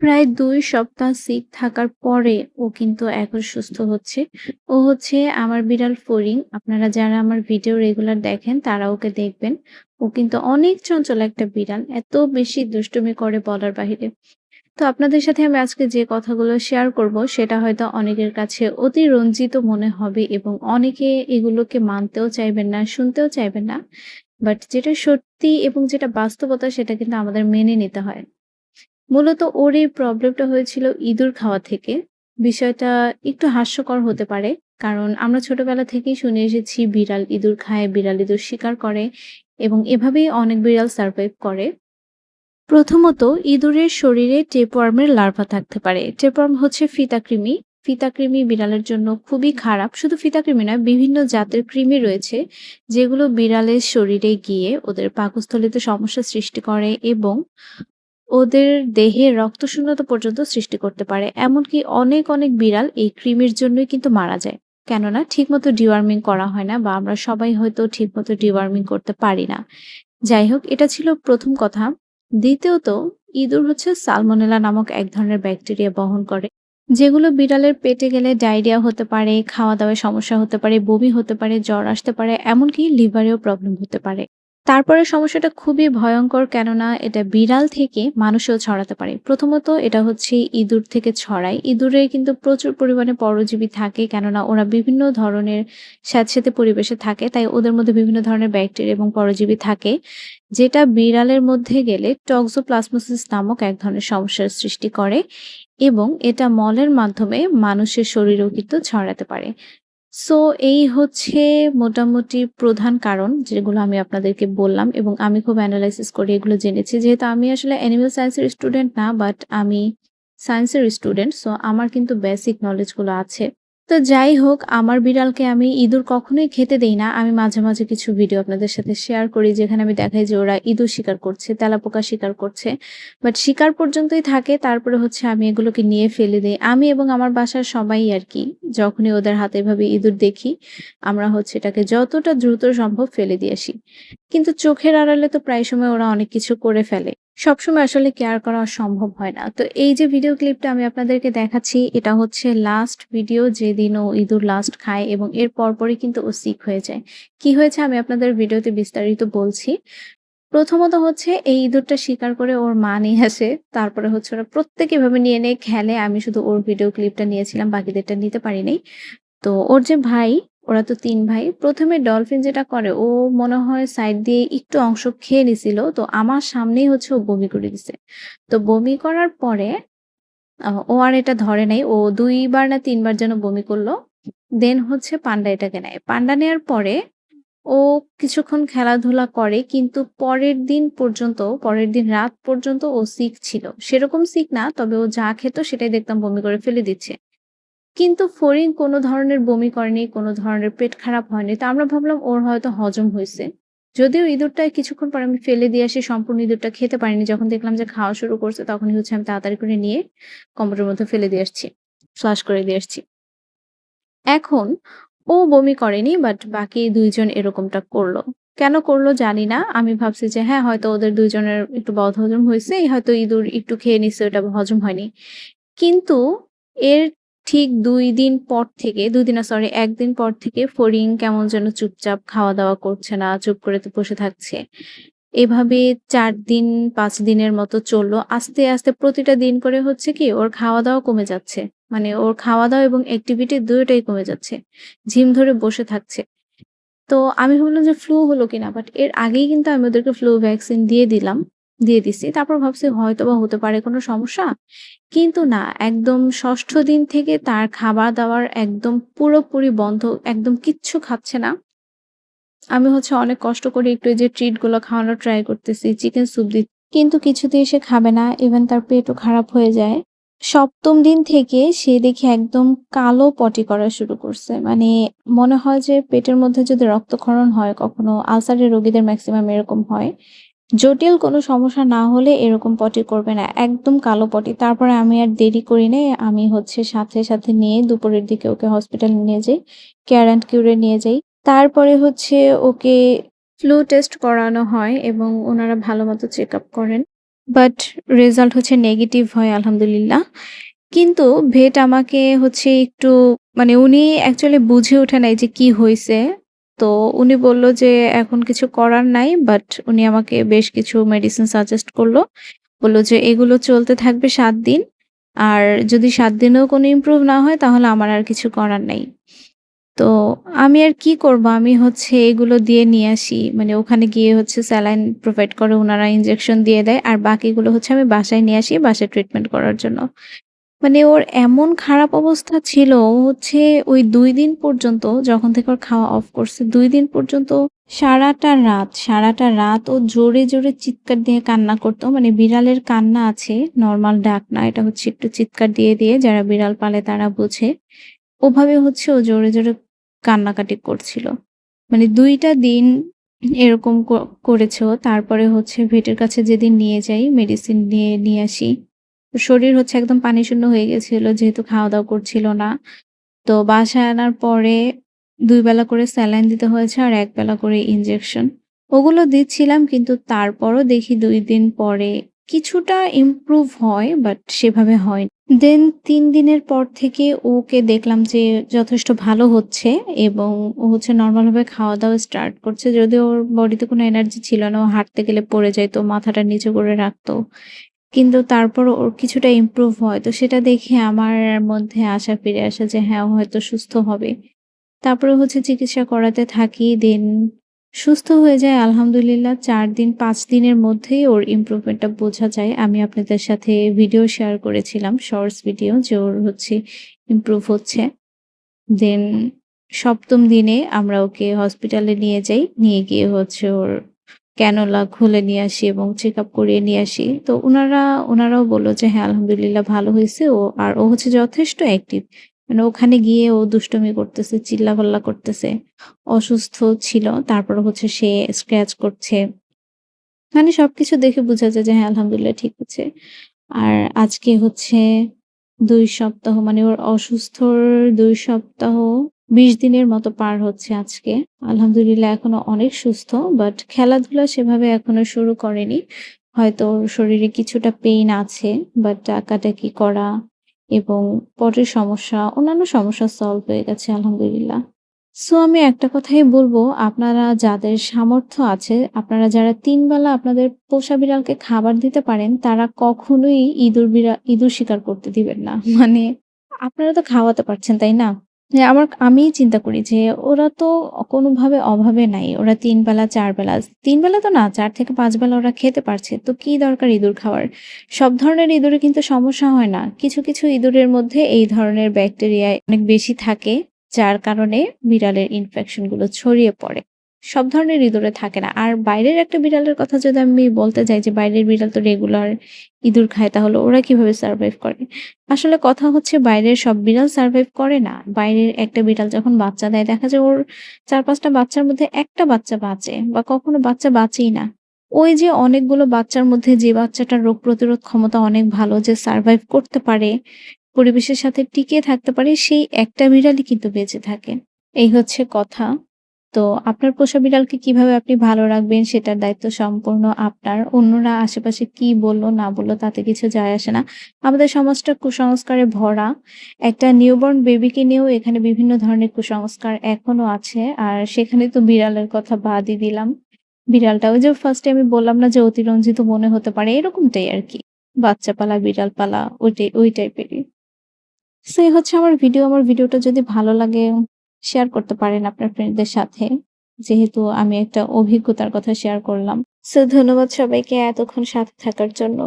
প্রায় দুই সপ্তাহ সিক থাকার পরে ও কিন্তু এখন সুস্থ হচ্ছে। ও হচ্ছে আমার বিড়াল ফড়িং। আপনারা যারা আমার ভিডিও রেগুলার দেখেন তারা ওকে দেখবেন। ও কিন্তু অনেক চঞ্চল একটা বিড়াল। এত বেশি দুষ্টুমি করে বলার বাহিরে। তো আপনাদের সাথে আমি আজকে যে কথাগুলো শেয়ার করব সেটা হয়তো অনেকের কাছে অতি রঞ্জিত মনে হবে এবং অনেকে এগুলোকে মানতেও চাইবেন না, শুনতেও চাইবেন না। বাট যেটা সত্যি এবং যেটা বাস্তবতা সেটা কিন্তু আমাদের মেনে নিতে হয়। মূলত ওর এই প্রবলেমটা হয়েছিল ইঁদুর খাওয়া থেকে। বিষয়টা একটু হাস্যকর হতে পারে। কারণ আমরা ছোটবেলা থেকেই শুনে এসেছি বিড়াল ইঁদুর খায়, বিড়াল ইঁদুর শিকার করে এবং এভাবেই অনেক বিড়াল সারভাইভ করে। প্রথমত ইঁদুরের শরীরে টেপওয়ার্মের লার্ভা থাকতে পারে। টেপওয়ার্ম হচ্ছে ফিতাকৃমি। ফিতাকৃমি বিড়ালের জন্য খুবই খারাপ। শুধু ফিতাকৃমি নয় বিভিন্ন জাতের কৃমি রয়েছে যেগুলো বিড়ালের শরীরে গিয়ে ওদের পাকস্থলিতে সমস্যা সৃষ্টি করে এবং ওদের দেহে রক্তশূন্যতা পর্যন্ত সৃষ্টি করতে পারে। এমনকি অনেক, অনেক বিড়াল এই কৃমির জন্যই কিন্তু মারা যায়। কেননা ঠিকমতো ডিওয়ার্মিং করা হয় না বা আমরা সবাই হয়তো ঠিকমতো ডিওয়ার্মিং করতে পারি না। যাই হোক এটা ছিল প্রথম কথা। দ্বিতীয়ত ইঁদুর হচ্ছে সালমোনেলা নামক এক ধরনের ব্যাকটেরিয়া বহন করে। যেগুলো বিড়ালের পেটে গেলে ডায়রিয়া হতে পারে, খাওয়া-দাওয়ায় সমস্যা হতে পারে, বমি হতে পারে, জ্বর আসতে পারে, এমনকি লিভারেও প্রবলেম হতে পারে। তারপরের সমস্যাটা খুবই ভয়ঙ্কর, কেননা এটা বিড়াল থেকে মানুষেও ছড়াতে পারে। প্রথমত এটা হচ্ছে ইঁদুর থেকে ছড়ায়। ইঁদুরে কিন্তু প্রচুর পরিমাণে পরজীবী থাকে, কেননা ওরা বিভিন্ন ধরনের স্যাঁতসেঁতে পরিবেশে থাকে। তাই ওদের মধ্যে বিভিন্ন ধরনের ব্যাকটেরিয়া এবং পরজীবী থাকে। যেটা বিড়ালের মধ্যে গেলে টক্সোপ্লাজমোসিস নামক এক ধরনের সমস্যার সৃষ্টি করে এবং এটা মলের মাধ্যমে মানুষের শরীরেও কিন্তু ছড়াতে পারে। সো এই হচ্ছে মোটামুটি প্রধান কারণ যেগুলো আমি আপনাদেরকে বললাম এবং আমি খুব অ্যানালাইসিস করে এগুলো জেনেছি। যেহেতু আমি আসলে অ্যানিমেল সায়েন্সের স্টুডেন্ট না বাট আমি সায়েন্সের স্টুডেন্ট। সো আমার কিন্তু বেসিক নলেজগুলো আছে। তো যাই হোক আমার বিড়ালকে আমি ইঁদুর কখনোই খেতে দেই না। আমি মাঝে, মাঝে কিছু ভিডিও আপনাদের সাথে শেয়ার করি যেখানে আমি দেখাই যে ওরা ইঁদুর শিকার করছে, তেলাপোকা শিকার করছে। বাট শিকার পর্যন্তই থাকে তারপরে হচ্ছে আমি এগুলোকে নিয়ে ফেলে দেই। আমি এবং আমার বাসার সবাই আর কি যখনই ওদের হাতে এভাবে ইঁদুর দেখি, আমরা হচ্ছে এটাকে যতটা দ্রুত সম্ভব ফেলে দিয়ে আসি। কিন্তু চোখের আড়ালে তো প্রায় সময় ওরা অনেক কিছু করে ফেলে। সবসময় আসলে কেয়ার করা সম্ভব হয় না। তো এই যে ভিডিও ক্লিপটা আমি আপনাদেরকে দেখাচ্ছি এটা হচ্ছে লাস্ট ভিডিও যেদিন ও ইঁদুর লাস্ট খায় এবং এর পরপরই কিন্তু ও সিক হয়ে যায়। কি হয়েছে আমি আপনাদের ভিডিওতে বিস্তারিত বলছি। প্রথমত হচ্ছে এই ইঁদুরটা শিকার করে ওর মা নিয়ে আসে। তারপরে হচ্ছে ওরা প্রত্যেকে এভাবে নিয়ে, নিয়ে খেলে। আমি শুধু ওর ভিডিও ক্লিপটা নিয়েছিলাম বাকিদেরটা নিতে পারিনি তো ওর যে ভাই ওরা তো তিন ভাই। প্রথমে ডলফিন যেটা করে ও মনে হয় সাইড দিয়ে একটু অংশ খেয়ে নিছিল। তো আমার সামনেই হচ্ছে ও বমি করে দিছে। তো বমি করার পরে ও আর এটা ধরে নাই। ও দুইবার না তিনবার যেন বমি করল দেন হচ্ছে পান্ডা এটাকে নেয়। পান্ডা নেয়ার পরে ও কিছুক্ষণ খেলাধুলা করে কিন্তু পরের দিন পর্যন্ত, পরের দিন রাত পর্যন্ত ও সিক ছিল। সেরকম সিক না তবে ও যা খেত সেটাই দেখতাম বমি করে ফেলে দিচ্ছে। কিন্তু ফড়িং কোনো ধরনের বমি করেনি, কোনো ধরনের পেট খারাপ হয়নি। তো আমরা ভাবলাম ওর হয়তো হজম হয়েছে যদিও ইঁদুরটা কিছুক্ষণ পরে আমি ফেলে দিয়ে আসি সম্পূর্ণ ইঁদুরটা খেতে পারিনি। যখন দেখলাম যে খাওয়া শুরু করছে তখনই হচ্ছে আমি তাড়াতাড়ি করে নিয়ে কম্বলের মধ্যে ফেলে দিয়ে আসছি। ফ্লাশ করে দিয়ে আসছি। এখন ও বমি করেনি বাট বাকি দুইজন এরকমটা করল কেন করল জানি না। আমি ভাবছি যে হ্যাঁ, হয়তো ওদের ২ জনের একটু বদহজম হয়েছে হয়তো ইঁদুর একটু খেয়ে নিছে ওটা হজম হয়নি। কিন্তু এর ঠিক দুই দিন পর থেকে ২ দিন সরি একদিন পর থেকে ফরিং কেমন যেন চুপচাপ খাওয়া-দাওয়া করছে না, চুপ করে তো বসে থাকছে। এভাবে ৪ দিন ৫ দিনের মতো চলল আস্তে, আস্তে প্রতিটা দিন করে হচ্ছে কি ওর খাওয়া-দাওয়া কমে যাচ্ছে। মানে ওর খাওয়া-দাওয়া এবং অ্যাক্টিভিটি ২ টাই কমে যাচ্ছে। ঝিম ধরে বসে থাকছে। তো আমি ভাবলাম যে ফ্লু হলো কিনা বাট এর আগেই কিন্তু আমি ওদেরকে ফ্লু ভ্যাকসিন দিয়ে দিলাম। দিয়ে দিছি। তারপর ভাবছি হয়তো বা হতে পারে কোনো সমস্যা। কিন্তু না, একদম ষষ্ঠ দিন থেকে তার খাবার-দাবার একদম পুরোপুরি বন্ধ। একদম কিচ্ছু খাচ্ছে না। আমি হচ্ছে অনেক কষ্ট করে একটু যে ট্রিটগুলো খাওয়ানোর ট্রাই করতেছি। চিকেন স্যুপ দি, কিন্তু কিছুতেই সে খাবে না। ইভেন তার পেটও খারাপ হয়ে যায়। সপ্তম দিন থেকে সে দেখি একদম কালো পটি করা শুরু করছে। মানে মনে হয় যে পেটের মধ্যে যদি রক্তক্ষরণ হয়, কখনো আলসারের রোগীদের ম্যাক্সিমাম এরকম হয়। জটিল কোনো সমস্যা না হলে এরকম পটি করবে না। একদম কালো পটি। তারপরে আমি আর দেরি করি নাই। আমি হচ্ছে সাথে, সাথে নিয়ে দুপুরের দিকে ওকে হসপিটালে নিয়ে যাই। কেয়ার অ্যান্ড কিউরে নিয়ে যাই। তারপরে হচ্ছে ওকে ফ্লু টেস্ট করানো হয় এবং ওনারা ভালো মতো চেক আপ করেন। বাট রেজাল্ট হচ্ছে নেগেটিভ হয় আলহামদুলিল্লাহ। কিন্তু ভেট আমাকে হচ্ছে একটু মানে উনি অ্যাকচুয়ালি বুঝে ওঠে নাই যে কি হইছে। তো উনি বলল যে এখন কিছু করার নাই। বাট উনি আমাকে বেশ কিছু মেডিসিন সাজেস্ট করল বলল যে এগুলো চলতে থাকবে সাত দিন। আর যদি সাত দিনেও কোনো ইমপ্রুভ না হয় তাহলে আমার আর কিছু করার নাই। তো আমি আর কি করব? আমি হচ্ছে এগুলো দিয়ে নিয়ে আসি। মানে ওখানে গিয়ে হচ্ছে স্যালাইন প্রোভাইড করে ওনারা ইনজেকশন দিয়ে দেয়। আর বাকিগুলো হচ্ছে আমি বাসায় নিয়ে আসি বাসায় ট্রিটমেন্ট করার জন্য। মানে ওর এমন খারাপ অবস্থা ছিল হচ্ছে ওই দুই দিন পর্যন্ত যখন থেকে ওর খাওয়া অফ করছে দুই দিন পর্যন্ত সারাটা রাত, সারাটা রাত ও জোরে, জোরে চিৎকার দিয়ে কান্না করতো মানে বিড়ালের কান্না আছে নর্মাল ডাক না। এটা হচ্ছে একটু চিৎকার দিয়ে, দিয়ে যারা বিড়াল পালে তারা বোঝে। ওভাবে হচ্ছে ও জোরে, জোরে কান্নাকাটি করছিল। মানে দুইটা দিন এরকম করেছে তারপরে হচ্ছে ভেটের কাছে যেদিন নিয়ে যাই মেডিসিন নিয়ে নিয়ে আসি। শরীর হচ্ছে একদম পানি শূন্য হয়ে গেছিল যেহেতু খাওয়া-দাওয়া করছিল না। তো বাসায় আনার পরে দুই বেলা করে স্যালাইন দিতে হয়েছে আর ১ বেলা করে ইনজেকশন। ওগুলো দিচ্ছিলাম কিন্তু তারপরও দেখি দুই দিন পরে কিছুটা ইমপ্রুভ হয় বাট সেভাবে হয়নি। দেন তিন দিনের পর থেকে ওকে দেখলাম যে যথেষ্ট ভালো হচ্ছে এবং ও হচ্ছে নর্মালভাবে খাওয়া-দাওয়া স্টার্ট করছে। যদিও ওর বডিতে কোনো এনার্জি ছিল না। ও হাঁটতে গেলে পড়ে যাইত, মাথাটা নিচু করে রাখত। কিন্তু তারপরও ওর কিছুটা ইমপ্রুভ হয়। তো সেটা দেখে আমার মধ্যে আশা ফিরে আসে যে হ্যাঁ, হয়তো সুস্থ হবে। তারপরে হচ্ছে চিকিৎসা করাতে থাকি। দেন সুস্থ হয়ে যায় আলহামদুলিল্লাহ চার দিন পাঁচ দিনের মধ্যেই ওর ইমপ্রুভমেন্টটা বোঝা যায়। আমি আপনাদের সাথে ভিডিও শেয়ার করেছিলাম শর্টস ভিডিও যে ওর হচ্ছে ইমপ্রুভ হচ্ছে। দেন সপ্তম দিনে আমরা ওকে হসপিটালে নিয়ে যাই। নিয়ে গিয়ে হচ্ছে ওর ক্যানুলা খুলে নিয়ে আসি এবং চেক আপ করিয়ে নিয়ে আসি। তো ওনারা ওনারাও বলল যে হ্যাঁ, আলহামদুলিল্লাহ ভালো হয়েছে ও আর ও হচ্ছে যথেষ্ট অ্যাক্টিভ। মানে ওখানে গিয়ে ও দুষ্টমি করতেছে, চিল্লা চিল্লাপাল্লা করতেছে। অসুস্থ ছিল। তারপর হচ্ছে সে স্ক্র্যাচ করছে। মানে সবকিছু দেখে বোঝা যায় যে হ্যাঁ, আলহামদুলিল্লাহ ঠিক আছে। আর আজকে হচ্ছে দুই সপ্তাহ মানে ওর অসুস্থর দুই সপ্তাহ ২০ দিনের মতো পার হচ্ছে আজকে। আলহামদুলিল্লাহ এখনও অনেক সুস্থ। বাট খেলাধুলা সেভাবে এখনও শুরু করেনি। হয়তো শরীরে কিছুটা পেইন আছে। বাট ডাকাডাকি করা এবং পটির সমস্যা, অন্যান্য সমস্যা সলভ হয়ে গেছে আলহামদুলিল্লাহ। সো আমি একটা কথাই বলব আপনারা যাদের সামর্থ্য আছে, আপনারা যারা ৩ বেলা আপনাদের পোষা বিড়ালকে খাবার দিতে পারেন, তারা কখনোই ইঁদুর বিড়া ইঁদুর শিকার করতে দিবেন না। মানে আপনারা তো খাওয়াতে পারছেন, তাই না? যে আমার আমি চিন্তা করি যে ওরা তো কোনোভাবে অভাবে নাই। ওরা তিন বেলা চার বেলা তিন বেলা তো না চার থেকে পাঁচ বেলা ওরা খেতে পারছে। তো কি দরকার ইঁদুর খাওয়ার? সব ধরনের ইঁদুরে কিন্তু সমস্যা হয় না। কিছু, কিছু ইঁদুরের মধ্যে এই ধরনের ব্যাকটেরিয়া অনেক বেশি থাকে। যার কারণে বিড়ালের ইনফেকশনগুলো ছড়িয়ে পড়ে। সব ধরনের ইঁদুরে থাকে না। আর বাইরের একটা বিড়ালের কথা যদি আমি বলতে যাই যে বাইরের বিড়াল তো রেগুলার ইঁদুর খায় তাহলে ওরা কীভাবে সারভাইভ করে? আসলে কথা হচ্ছে বাইরের সব বিড়াল সারভাইভ করে না। বাইরের একটা বিড়াল যখন বাচ্চা দেয় দেখা যায় ওর চার পাঁচটা বাচ্চার মধ্যে একটা বাচ্চা বাঁচে বা কখনো বাচ্চা বাঁচেই না। ওই যে অনেকগুলো বাচ্চার মধ্যে যে বাচ্চাটার রোগ প্রতিরোধ ক্ষমতা অনেক ভালো যে সারভাইভ করতে পারে, পরিবেশের সাথে টিকে থাকতে পারে সেই একটা বিড়ালই কিন্তু বেঁচে থাকে। এই হচ্ছে কথা। তো আপনার পোষা বিড়ালকে কীভাবে আপনি ভালো রাখবেন সেটার দায়িত্ব সম্পূর্ণ আপনার। অন্যরা আশেপাশে কি বলল না বলল তাতে কিছু যায় আসে না। আমাদের সমাজটা কুসংস্কারে ভরা। একটা নিউবর্ন বেবিকে নিয়েও এখানে বিভিন্ন ধরনের কুসংস্কার এখনও আছে। আর সেখানে তো বিড়ালের কথা বাদই দিলাম। বিড়ালটা ওই যে ফার্স্টে আমি বললাম না যে অতিরঞ্জিত মনে হতে পারে এরকমটাই আরকি। বাচ্চা পালা, বিড়াল পালা ওইটাই ওই টাইপেরই। সো হচ্ছে আমার ভিডিও। আমার ভিডিওটা যদি ভালো লাগে শেয়ার করতে পারেন আপনার ফ্রেন্ডদের সাথে। যেহেতু আমি একটা অভিজ্ঞতার কথা শেয়ার করলাম। সো ধন্যবাদ সবাইকে এতক্ষণ সাথে থাকার জন্য।